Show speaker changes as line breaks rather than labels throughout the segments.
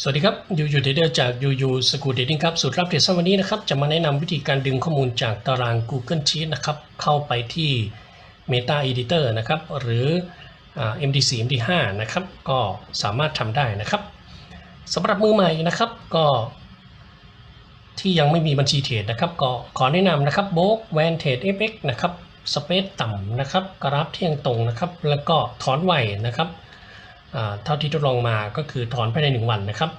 สวัสดีครับยูยูเดเดอร์จากยูยูสกูเดดิ้งครับสูตรรับเทรดวันนี้นะครับ จะมาแนะนำวิธีการดึงข้อมูลจากตาราง Google Sheet นะครับ เข้าไปที่ Meta Editor นะครับ หรืออ MD4 MD5 นะครับ ก็สามารถทำได้นะครับสำหรับมือใหม่นะครับก็ ที่ยังไม่มีบัญชีเทรดนะครับ ก็ขอแนะนำนะครับโบกแวนเทรด FX นะครับสเปซต่ำนะครับ กราฟเที่ยงตรงนะครับ แล้วก็ถอนไหวนะครับ เท่าที่ทดลองมาก็คือถอนภายใน 1 วันนะครับ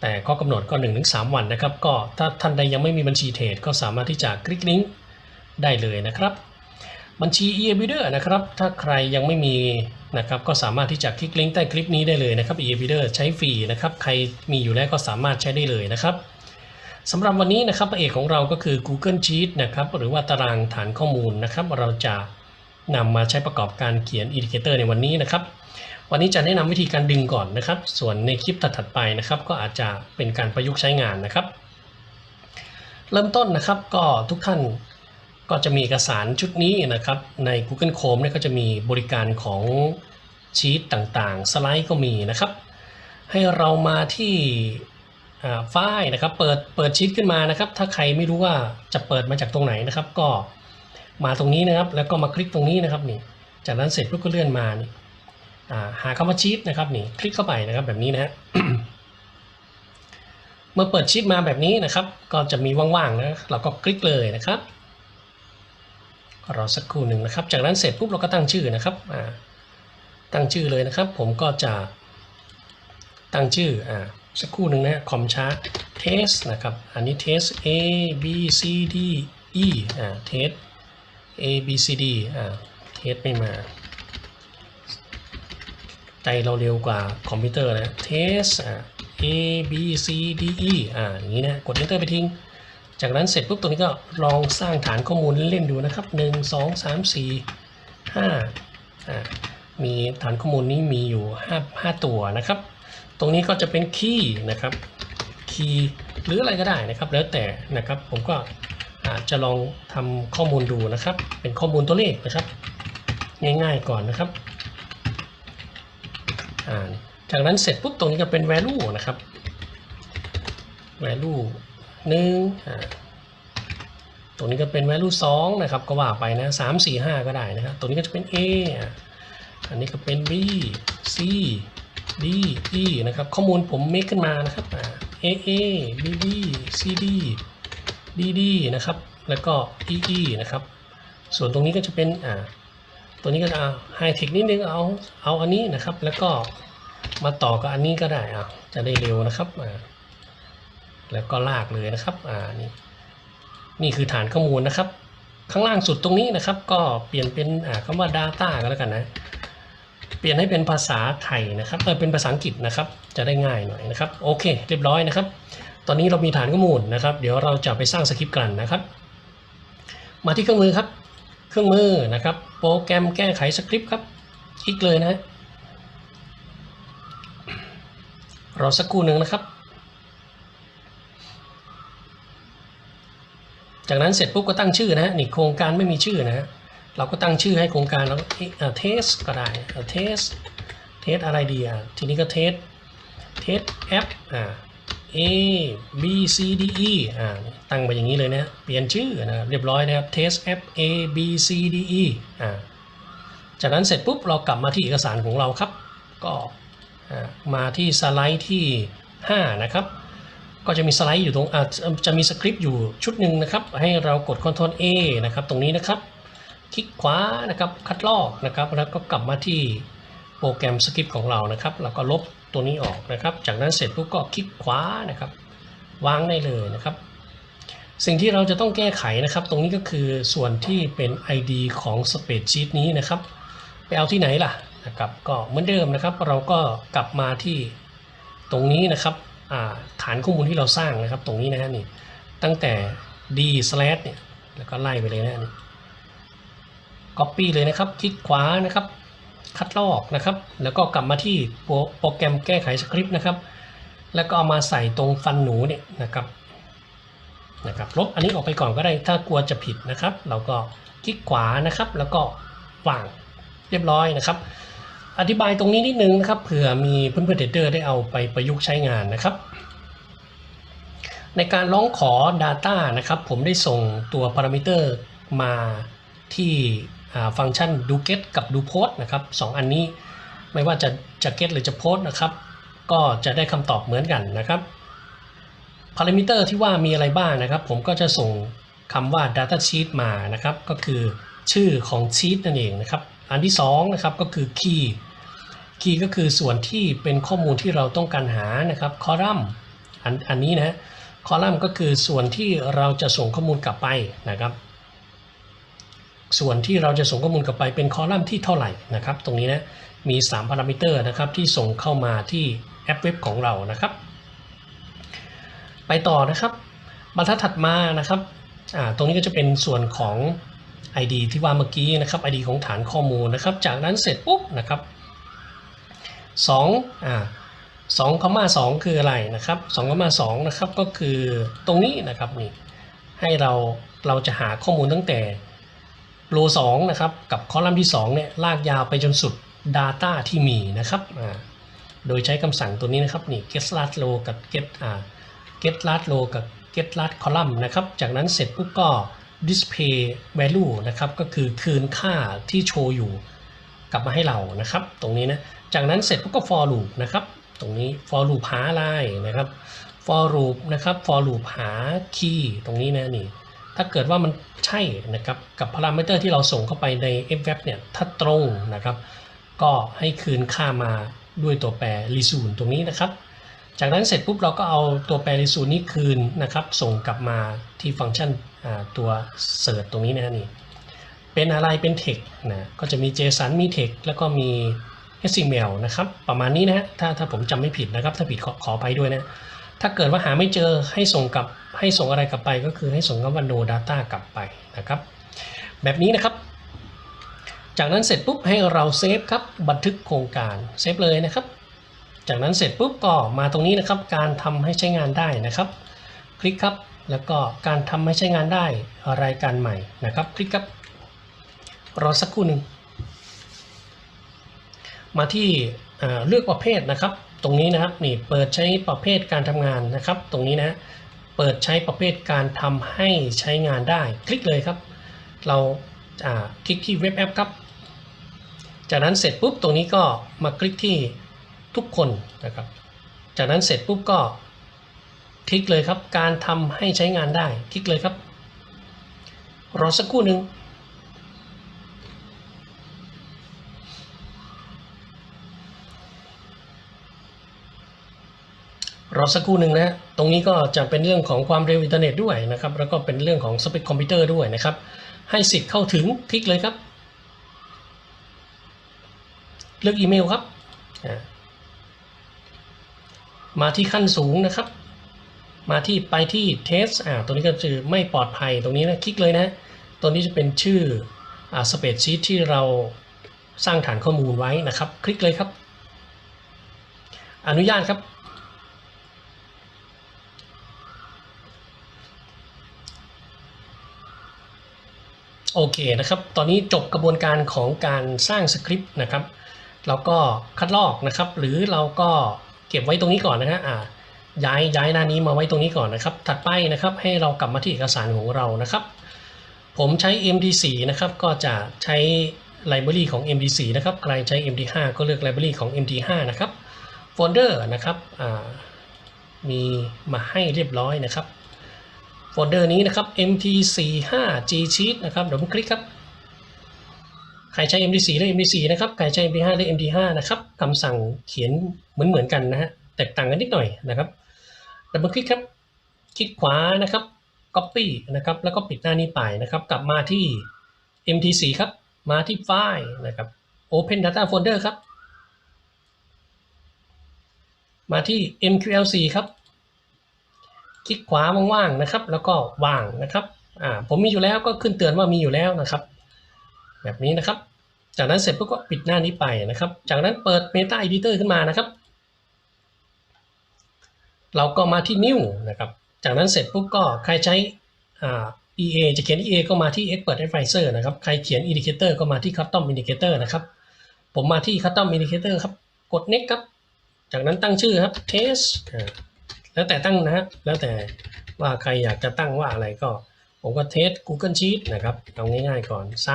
แต่ข้อกำหนดก็1-3วันนะครับ ก็ถ้าท่านใดยังไม่มีบัญชีเทรดก็สามารถที่จะคลิกลิงก์ได้เลยนะครับ บัญชี e b i d e r นะครับ ถ้าใครยังไม่มีนะครับก็สามารถที่จะคลิกลิงก์ใต้คลิปนี้ได้เลยนะครับ e b i d e r ใช้ฟรีนะครับ ใครมีอยู่แล้วก็สามารถใช้ได้เลยนะครับสำหรับวันนี้นะครับพระเอกของเราก็คือ Google Sheet นะครับหรือว่าตารางฐานข้อมูลนะครับ เราจะนำมาใช้ประกอบการเขียนอินดิเคเตอร์ในวันนี้นะครับ วันนี้จะแนะนำวิธีการดึงก่อนนะครับ ส่วนในคลิปถัดๆไปนะครับ ก็อาจจะเป็นการประยุกต์ใช้งานนะครับ เริ่มต้นนะครับก็ทุกท่านก็จะมีเอกสารชุดนี้นะครับใน Google Chrome เนี่ยก็จะมีบริการของชีตต่างๆ สไลด์ก็มีนะครับ ให้เรามาที่อ่าไฟล์นะครับเปิดเปิดชีตขึ้นมานะครับ ถ้าใครไม่รู้ว่าจะเปิดมาจากตรงไหนนะครับ ก็มาตรงนี้นะครับ แล้วก็มาคลิกตรงนี้นะครับนี่จากนั้นเสร็จก็เลื่อนมานี่อ่า หาคำว่าชีตนะครับนี่คลิกเข้าไปนะครับแบบนี้นะฮะเมื่อเปิดชีตมาแบบนี้นะครับ ก็จะมีว่างๆนะเราก็คลิกเลยนะครับรอสักครู่หนึ่งนะครับ จากนั้นเสร็จปุ๊บเราก็ตั้งชื่อนะครับตั้งชื่อเลยนะครับ ผมก็จะตั้งชื่ออสักครู่หนึ่งนะคอมชาร์ตเทสนะครับ อันนี้เทส A B C D E อ่าเทส A B C D อ่าเทสไม่มา ใจเราเร็วกว่าคอมพิวเตอร์นะ test อ่า a b c d e อ่าอย่างนี้นะกด enter ไปทิ้ง จากนั้นเสร็จปุ๊บตรงนี้ก็ลองสร้างฐานข้อมูลเล่นๆดูนะครับ 1 2 3 4 5อ่ามีฐานข้อมูลนี้มีอยู่ 5 5 ตัวนะครับ ตรงนี้ก็จะเป็นคีย์นะครับคีย์หรืออะไรก็ได้นะครับ แล้วแต่นะครับผมก็อาจจะลองทำข้อมูลดูนะครับ เป็นข้อมูลตัวเลขนะครับ ง่ายๆก่อนนะครับ อ่าจากนั้นเสร็จปุ๊บตรงนี้ก็เป็น value นะครับ value หนึ่งอ่าตรงนี้ก็เป็น value สองนะครับก็ว่าไปนะสามสี่ห้าก็ได้นะครับตรงนี้ก็จะเป็น A อะอันนี้ก็เป็น B C D E นะครับข้อมูลผมเมคขึ้นมานะครับอ่า A A B B C D D D นะครับแล้วก็ E E นะครับส่วนตรงนี้ก็จะเป็นอ่า ตัวนี้ก็จะไฮเทคนิดนึงเอาเอาอันนี้นะครับ แล้วก็มาต่อกับอันนี้ก็ได้อะจะได้เร็วนะครับอ่าแล้วก็ลากเลยนะครับอ่านี่นี่คือฐานข้อมูลนะครับ ข้างล่างสุดตรงนี้นะครับ ก็เปลี่ยนเป็นอ่าคำว่า Data ก็แล้วกันนะ เปลี่ยนให้เป็นภาษาไทยนะครับเออเป็นภาษาอังกฤษนะครับ จะได้ง่ายหน่อยนะครับโอเค เรียบร้อยนะครับ ตอนนี้เรามีฐานข้อมูลนะครับ เดี๋ยวเราจะไปสร้างสคริปต์กันนะครับ มาที่เครื่องมือครับ เครื่องมือนะครับ โปรแกรมแก้ไขสคริปต์ครับ คลิกเลยนะ รอสักครู่หนึ่งนะครับ จากนั้นเสร็จปุ๊บก็ตั้งชื่อนะฮะนี่โครงการไม่มีชื่อนะฮะเราก็ตั้งชื่อให้โครงการแล้วเทสก็ได้เทสเทสอะไรดีอะทีนี้ก็เทสเทสแอปอ่า A B C D E อ่าตั้งไปอย่างนี้เลยนะเปลี่ยนชื่อนะเรียบร้อยนะครับ test app A B C D E อ่าจากนั้นเสร็จปุ๊บเรากลับมาที่เอกสารของเราครับ ก็อ่ามาที่สไลด์ที่ 5 นะครับ ก็จะมีสไลด์อยู่ตรงอาจะมีสคริปต์อยู่ชุดหนึ่งนะครับ ให้เรากด Ctrl A นะครับ ตรงนี้นะครับ คลิกขวานะครับ คัดลอกนะครับ แล้วก็กลับมาที่โปรแกรมสคริปต์ของเรานะครับ แล้วก็ลบ ตัวนี้ออกนะครับ จากนั้นเสร็จปุ๊บก็คลิกขวานะครับ วางได้เลยนะครับ สิ่งที่เราจะต้องแก้ไขนะครับ ตรงนี้ก็คือส่วนที่เป็น ID ของ Spreadsheet นี้นะครับ ไปเอาที่ไหนล่ะนะครับก็เหมือนเดิมนะครับ เราก็กลับมาที่ตรงนี้นะครับฐานข้อมูลที่เราสร้างนะครับ ตรงนี้นะฮะนี่ตั้งแต่ d slash เนี่ยแล้วก็ไล่ไปเลยนะนี่ Copy เลยนะครับ คลิกขวานะครับ คัดลอกนะครับ แล้วก็กลับมาที่โปรแกรมแก้ไขสคริปต์นะครับ แล้วก็เอามาใส่ตรงฟันหนูเนี่ยนะครับนะครับลบอันนี้ออกไปก่อนก็ได้ถ้ากลัวจะผิดนะครับ เราก็คลิกขวานะครับ แล้วก็วางเรียบร้อยนะครับ อธิบายตรงนี้นิดนึงนะครับเผื่อมีเพื่อนๆเทรดเดอร์ได้เอาไปประยุกต์ใช้งานนะครับ ในการร้องขอ Data นะครับ ผมได้ส่งตัวพารามิเตอร์มาที่ ฟังก์ชัน do get กับ do post นะครับสองอันนี้ไม่ว่าจะจะ get หรือจะ post นะครับ ก็จะได้คำตอบเหมือนกันนะครับพารามิเตอร์ที่ว่ามีอะไรบ้างนะครับ ผมก็จะส่งคำว่า data sheet มานะครับ ก็คือชื่อของ sheet นั่นเองนะครับ อันที่สองนะครับก็คือ key key ก็คือส่วนที่เป็นข้อมูลที่เราต้องการหานะครับ column อันอันนี้นะคอลัมน์ก็คือส่วนที่เราจะส่งข้อมูลกลับไปนะครับ ส่วนที่เราจะส่งข้อมูลกลับไปเป็นคอลัมน์ที่เท่าไหร่นะครับ ตรงนี้นะมี 3 พารามิเตอร์นะครับที่ส่งเข้ามาที่แอปเว็บของเรานะครับ ไปต่อนะครับ บรรทัดถัดมานะครับตรงนี้ก็จะเป็นส่วนของ ID ที่ว่าเมื่อกี้นะครับ ID ของฐานข้อมูลนะครับ จากนั้นเสร็จปุ๊บนะครับ2อ่า2คอมมา2คืออะไรนะครับ2คอมมา2นะครับก็คือตรงนี้นะครับนี่ให้เราเราจะหาข้อมูลตั้งแต่ โล2นะครับกับคอลัมน์ที่2เนี่ยลากยาวไปจนสุด Data ที่มีนะครับอ่าโดยใช้คำสั่งตัวนี้นะครับนี่ get last row กับ get อ่า get last row กับ get last column นะครับจากนั้นเสร็จปุ๊บก็ display value นะครับก็คือคืนค่าที่โชว์อยู่กลับมาให้เรานะครับ ตรงนี้นะจากนั้นเสร็จปุ๊บก็ for loop นะครับตรงนี้ for loop หาอะไรนะครับ for loop นะครับ for loop หา key ตรงนี้นะนี่ ถ้าเกิดว่ามันใช่นะครับกับพารามิเตอร์ที่เราส่งเข้าไปใน f web เนี่ยถ้าตรงนะครับ ก็ให้คืนค่ามาด้วยตัวแปร resume ตรงนี้นะครับ จากนั้นเสร็จปุ๊บเราก็เอาตัวแปร resume นี้คืนนะครับ ส่งกลับมาที่ฟังก์ชันตัว search ตรงนี้นะนี่เป็นอะไรเป็น text นะก็จะมี JSON มี text แล้วก็มี HTML นะครับ ประมาณนี้นะฮะถ้าถ้าผมจำไม่ผิดนะครับ ถ้าผิดขอขอไปด้วยนะ ถ้าเกิดว่าหาไม่เจอให้ส่งกลับให้ส่งอะไรกลับไปก็คือให้ส่งคำว่า no data กลับไปนะครับ แบบนี้นะครับ จากนั้นเสร็จปุ๊บให้เราเซฟครับบันทึกโครงการเซฟเลยนะครับ จากนั้นเสร็จปุ๊บก็มาตรงนี้นะครับ การทำให้ใช้งานได้นะครับ คลิกครับแล้วก็การทำให้ใช้งานได้รายการใหม่นะครับ คลิกครับรอสักครู่หนึ่งมาที่เลือกประเภทนะครับ ตรงนี้นะครับนี่เปิดใช้ประเภทการทำงานนะครับ ตรงนี้นะเปิดใช้ประเภทการทำให้ใช้งานได้ คลิกเลยครับ เราคลิกที่เว็บแอปครับ จากนั้นเสร็จปุ๊บตรงนี้ก็มาคลิกที่ทุกคนนะครับ จากนั้นเสร็จปุ๊บก็ คลิกเลยครับ การทำให้ใช้งานได้ คลิกเลยครับ รอสักครู่หนึ่ง รอสักครู่หนึ่งนะตรงนี้ก็จะเป็นเรื่องของความเร็วอินเทอร์เน็ตด้วยนะครับ แล้วก็เป็นเรื่องของสเปคคอมพิวเตอร์ด้วยนะครับ ให้สิทธิ์เข้าถึงคลิกเลยครับ เลือกอีเมลครับ มาที่ขั้นสูงนะครับ มาที่ไปที่เทสอ่าตรงนี้ก็คือไม่ปลอดภัยตรงนี้นะคลิกเลยนะตรงนี้จะเป็นชื่ออ่าสเปซชีตที่เราสร้างฐานข้อมูลไว้นะครับ คลิกเลยครับ อนุญาตครับ โอเคนะครับ ตอนนี้จบกระบวนการของการสร้างสคริปต์นะครับเราก็คัดลอกนะครับ หรือเราก็เก็บไว้ตรงนี้ก่อนนะฮะย้ายย้ายหน้านี้มาไว้ตรงนี้ก่อนนะครับ ถัดไปนะครับให้เรากลับมาที่เอกสารของเรานะครับ ผมใช้ MD4 นะครับ ก็จะใช้ไลบรารีของ MD4 นะครับ ใครใช้ MD5 ก็เลือกไลบรารีของ MD5 นะครับ โฟลเดอร์นะครับมีมาให้เรียบร้อยนะครับ ลเดอร์นี้นะครับ mt45g sheet นะครับเดี๋ยวผมคลิกครับใครใช้ MD4 หรือ MD4 นะครับใครใช้ MD5 หรือ MD5 นะครับคำสั่งเขียนเหมือนเหมือนกันนะฮะแตกต่างกันนิดหน่อยนะครับดับเบิลคลิกครับคลิกขวานะครับ Copy นะครับแล้วก็ปิดหน้านี้ไปนะครับ กลับมาที่ MT4 ครับมาที่ไฟล์นะครับ Open Data Folder ครับ มาที่ MQL4 ครับ คลิกขวาว่างๆนะครับ แล้วก็วางนะครับอ่าผมมีอยู่แล้วก็ขึ้นเตือนว่ามีอยู่แล้วนะครับ แบบนี้นะครับ จากนั้นเสร็จปุ๊บก็ปิดหน้านี้ไปนะครับ จากนั้นเปิด Meta Editor ขึ้นมานะครับ เราก็มาที่ New นะครับ จากนั้นเสร็จปุ๊บก็ใครใช้อ่า EA จะเขียน EA ก็มาที่ Expert Advisor นะครับ ใครเขียน Indicator ก็มาที่ Custom Indicator นะครับ ผมมาที่ custom indicator ครับ กด next ครับ จากนั้นตั้งชื่อครับ test แล้วแต่ตั้งนะฮะแล้วแต่ว่าใครอยากจะตั้งว่าอะไรก็ ผมก็ test Google Sheet นะครับเอาง่ายๆก่อน 3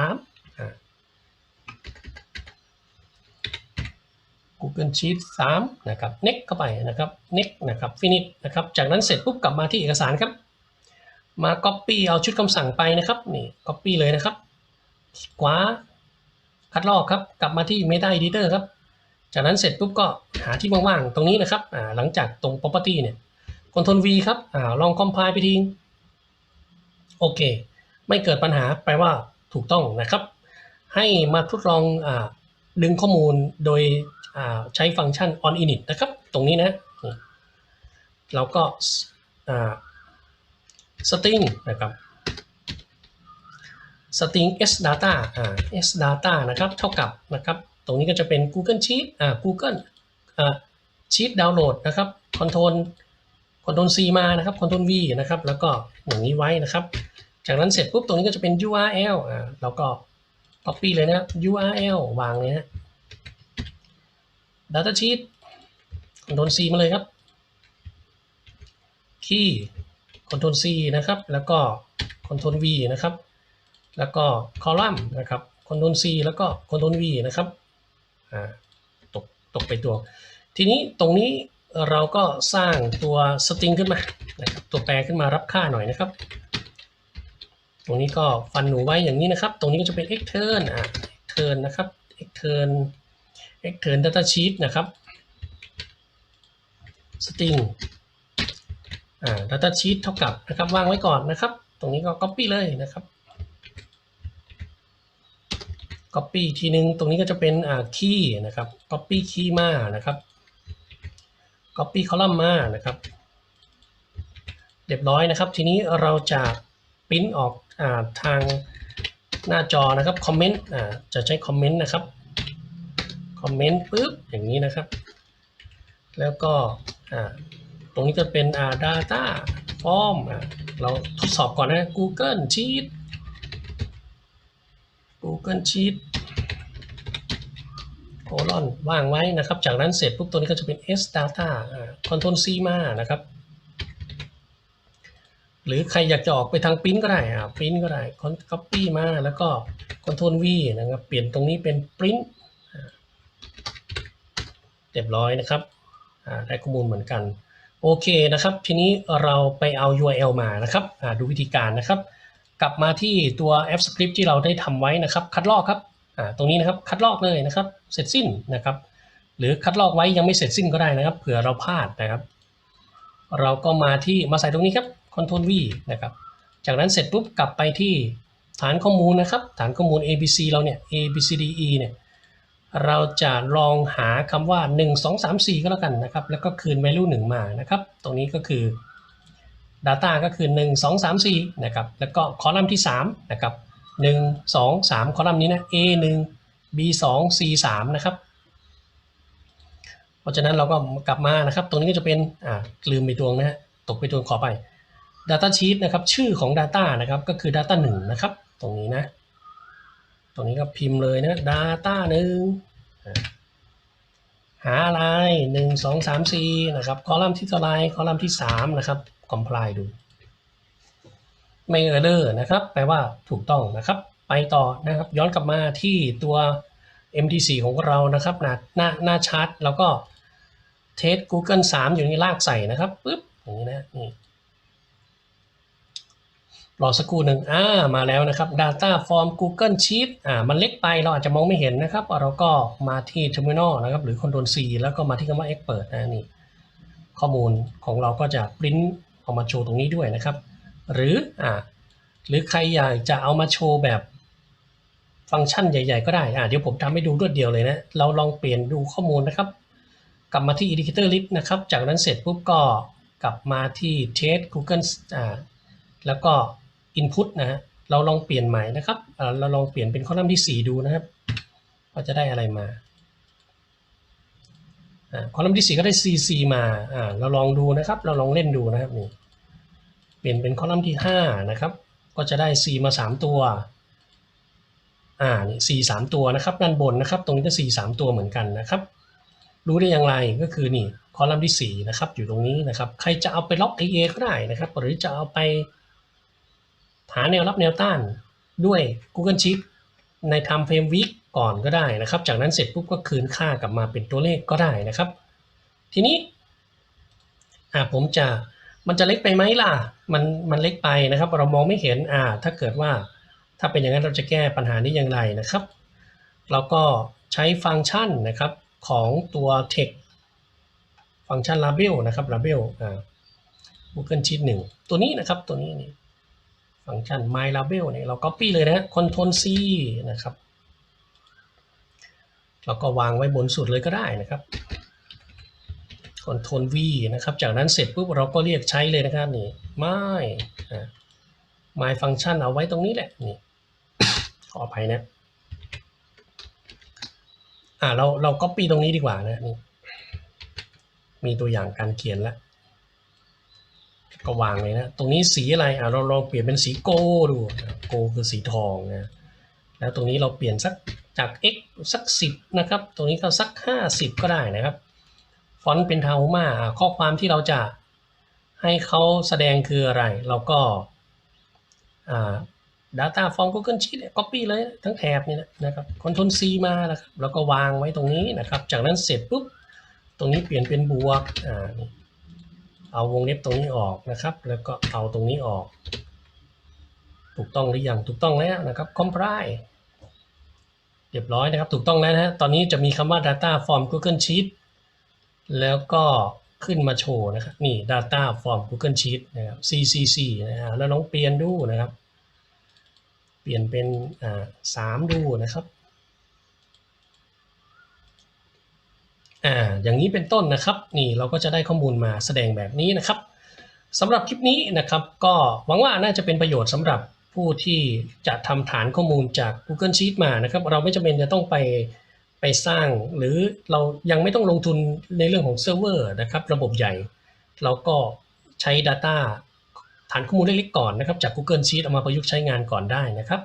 Google Sheet 3นะครับ next เข้าไปนะครับ next นะครับ finish นะครับจากนั้นเสร็จปุ๊บกลับมาที่เอกสารครับ มา copy เอาชุดคำสั่งไปนะครับนี่ copy เลยนะครับขวาคัดลอกครับ กลับมาที่ Meta Editor ครับ จากนั้นเสร็จปุ๊บก็หาที่ว่างๆ ตรงนี้นะครับ หลังจากตรง property เนี่ย Ctrl V ครับอ่าลอง compile ไปทีโอเค ไม่เกิดปัญหาแปลว่าถูกต้องนะครับ ให้มาทดลองอดึงข้อมูลโดยใช้ฟังก์ชัน on init นะครับ ตรงนี้นะ เราก็ string นะครับ string s data s data นะครับ เท่ากับนะครับ ตรงนี้ก็จะเป็น Google Sheet Google Sheet download นะครับ control control C มานะครับ control V นะครับ แล้วก็อย่างนี้ไว้นะครับ จากนั้นเสร็จปุ๊บตรงนี้ก็จะเป็น URL อ่าเราก็ copy เลยนะครับ URL วางเลยนะ data sheet control C มาเลยครับ key control C นะครับ แล้วก็ control V นะครับ แล้วก็ column นะครับ control C แล้วก็ control V นะครับ อ่า ตก ตกไปตัว ทีนี้ตรงนี้ เราก็สร้างตัว string ขึ้นมานะครับตัวแปรขึ้นมารับค่าหน่อยนะครับ ตรงนี้ก็ฟันหนูไว้อย่างนี้นะครับ ตรงนี้ก็จะเป็น extern อ่า extern นะครับ extern extern data sheet นะครับ string อ่า data sheet เท่ากับนะครับวางไว้ก่อนนะครับ ตรงนี้ก็ copy เลยนะครับ copy ทีนึง ตรงนี้ก็จะเป็นอ่า key นะครับ copy key มานะครับ copy column มานะครับเรียบร้อยนะครับ ทีนี้เราจะปริ้นออกอาทางหน้าจอนะครับคอมเมนต์อ่าจะใช้คอมเมนต์นะครับคอมเมนต์ปุ๊บอย่างนี้นะครับ แล้วก็อ่าตรงนี้จะเป็นอ่า data form อ่าเราทดสอบก่อนนะ Google Sheet Google Sheet ลอนว่างไว้นะครับ จากนั้นเสร็จปุ๊บตัวนี้ก็จะเป็น S data Control C มานะครับ หรือใครอยากจะออกไปทางปริ้นก็ได้อ่าปริ้นก็ได้ copy มาแล้วก็ Control V นะครับ เปลี่ยนตรงนี้เป็นปริ้นเรียบร้อยนะครับได้ข้อมูลเหมือนกัน โอเคนะครับ ทีนี้เราไปเอา URL มานะครับดูวิธีการนะครับ กลับมาที่ตัวแอปสคริปที่เราได้ทำไว้นะครับ คัดลอกครับ ตรงนี้นะครับคัดลอกเลยนะครับ เสร็จสิ้นนะครับ หรือคัดลอกไว้ยังไม่เสร็จสิ้นก็ได้นะครับ เผื่อเราพลาดนะครับ เราก็มาที่มาใส่ตรงนี้ครับ Ctrl V นะครับ จากนั้นเสร็จปุ๊บกลับไปที่ฐานข้อมูลนะครับ ฐานข้อมูล ABC เราเนี่ย A B C D E เนี่ยเราจะลองหาคำว่า 1 2 3 4 ก็แล้วกันนะครับ แล้วก็คืน value 1 มานะครับ ตรงนี้ก็คือ data ก็คือ 1 2 3 4 นะครับ แล้วก็คอลัมน์ที่ 3 นะครับ 1 2 3 คอลัมน์นี้นะ A 1 B 2 C 3นะครับ เพราะฉะนั้นเราก็กลับมานะครับ ตรงนี้ก็จะเป็นอ่าลืมไปตัวนะฮะตกไปตัวขอไป Data Sheet นะครับชื่อของ Data นะครับก็คือ Data 1 นะครับ ตรงนี้นะ ตรงนี้ก็พิมพ์เลยนะ Data 1อ่าหาอะไร 1 2 3 4นะครับคอลัมน์ที่เท่าไรคอลัมน์ที่ 3 นะครับ compile ดู ไม่เออร์เลอร์นะครับแปลว่าถูกต้องนะครับ ไปต่อนะครับ ย้อนกลับมาที่ตัว MT4 ของเรานะครับหน้าหน้าหน้าชาร์ตแล้วก็เทส Google 3 อยู่ในลากใส่นะครับปึ๊บอย่างนี้นะนี่รอสักครู่หนึ่งอ่ามาแล้วนะครับ Data from Google Sheet อ่ามันเล็กไปเราอาจจะมองไม่เห็นนะครับเราก็มาที่ Terminal นะครับหรือ Ctrl C แล้วก็มาที่คำว่า Expert นะนี่ข้อมูลของเราก็จะปริ้นออกมาโชว์ตรงนี้ด้วยนะครับ หรืออ่าหรือใครอยากจะเอามาโชว์แบบฟังก์ชันใหญ่ ๆ ก็ได้อ่าเดี๋ยวผมทำให้ดูรวดเดียวเลยนะ เราลองเปลี่ยนดูข้อมูลนะครับ กลับมาที่ Indicator List นะครับ จากนั้นเสร็จปุ๊บก็กลับมาที่ Test Google อ่าแล้วก็ Input นะฮะเราลองเปลี่ยนใหม่นะครับอ่าเราลองเปลี่ยนเป็นคอลัมน์ที่ 4 ดูนะครับว่าจะได้อะไรมาอ่าคอลัมน์ที่ 4 ก็ได้ CC มาอ่าเราลองดูนะครับ เราลองเล่นดูนะครับนี่ เปลี่ยนเป็นคอลัมน์ที่5นะครับ ก็จะได้ C มา 3 ตัว อ่า นี่สี่สามตัวนะครับ ด้านบนนะครับ ตรงนี้ก็สี่สามตัวเหมือนกันนะครับ รู้ได้อย่างไรก็คือนี่คอลัมน์ที่สี่นะครับ อยู่ตรงนี้นะครับ ใครจะเอาไปล็อก IA ก็ได้นะครับ หรือจะเอาไปหาแนวรับแนวต้านด้วย Google Sheet ใน Time Frame Week ก่อนก็ได้นะครับ จากนั้นเสร็จปุ๊บก็คืนค่ากลับมาเป็นตัวเลขก็ได้นะครับ ทีนี้อ่าผมจะ มันจะเล็กไปไหมล่ะ มันมันเล็กไปนะครับ เรามองไม่เห็นอ่าถ้าเกิดว่าถ้าเป็นอย่างนั้นเราจะแก้ปัญหานี้อย่างไรนะครับ เราก็ใช้ฟังก์ชันนะครับของตัว text ฟังก์ชัน label นะครับ label อ่า Google Sheet 1 ตัวนี้นะครับตัวนี้นี่ฟังก์ชัน my label เนี่ยเรา copy เลยนะ Ctrl C นะครับแล้วก็วางไว้บนสุดเลยก็ได้นะครับ Ctrl V นะครับ จากนั้นเสร็จปุ๊บเราก็เรียกใช้เลยนะครับนี่ my อ่า my function เอาไว้ตรงนี้แหละนี่ขออภัยนะอ่าเราเรา copy ตรงนี้ดีกว่านะนี่มีตัวอย่างการเขียนแล้วก็วางเลยนะ ตรงนี้สีอะไรอ่าเราลองเปลี่ยนเป็นสีโกดูโกคือสีทองนะ แล้วตรงนี้เราเปลี่ยนสักจาก x สักสิบนะครับ ตรงนี้ก็สักห้าสิบก็ได้นะครับ ฟอนต์เป็นทาวมาข้อความที่เราจะให้เขาแสดงคืออะไร เราก็ Data from Google Sheet copy เลยทั้งแถบนี่นะครับ Ctrl C มานะครับแล้วก็วางไว้ตรงนี้นะครับ จากนั้นเสร็จปุ๊บ ตรงนี้เปลี่ยนเป็นบวกอ่าเอาวงเล็บตรงนี้ออกนะครับ แล้วก็เอาตรงนี้ออก ถูกต้องหรือยังถูกต้องแล้วนะครับ comply เรียบร้อยนะครับ ถูกต้องแล้วนะฮะตอนนี้จะมีคำว่า data from Google Sheet แล้วก็ขึ้นมาโชว์นะครับนี่ data from Google Sheet นะครับ CCC นะฮะแล้วลองเปลี่ยนดูนะครับ เปลี่ยนเป็นอ่าสามดูนะครับอ่าอย่างนี้เป็นต้นนะครับ นี่เราก็จะได้ข้อมูลมาแสดงแบบนี้นะครับสำหรับคลิปนี้นะครับ ก็หวังว่าน่าจะเป็นประโยชน์สำหรับผู้ที่จะทำฐานข้อมูลจาก Google Sheet มานะครับ เราไม่จำเป็นจะต้องไป ไปสร้าง หรือเรายังไม่ต้องลงทุนในเรื่องของเซิร์ฟเวอร์นะครับ ระบบใหญ่ เราก็ใช้ Data ฐานข้อมูลเล็กๆก่อนนะครับ จาก Google Sheet เอามาประยุกต์ใช้งานก่อนได้นะครับ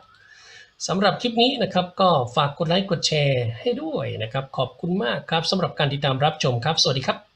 สำหรับคลิปนี้นะครับ ก็ฝากกดไลค์กดแชร์ให้ด้วยนะครับ ขอบคุณมากครับสำหรับการติดตามรับชมครับ สวัสดีครับ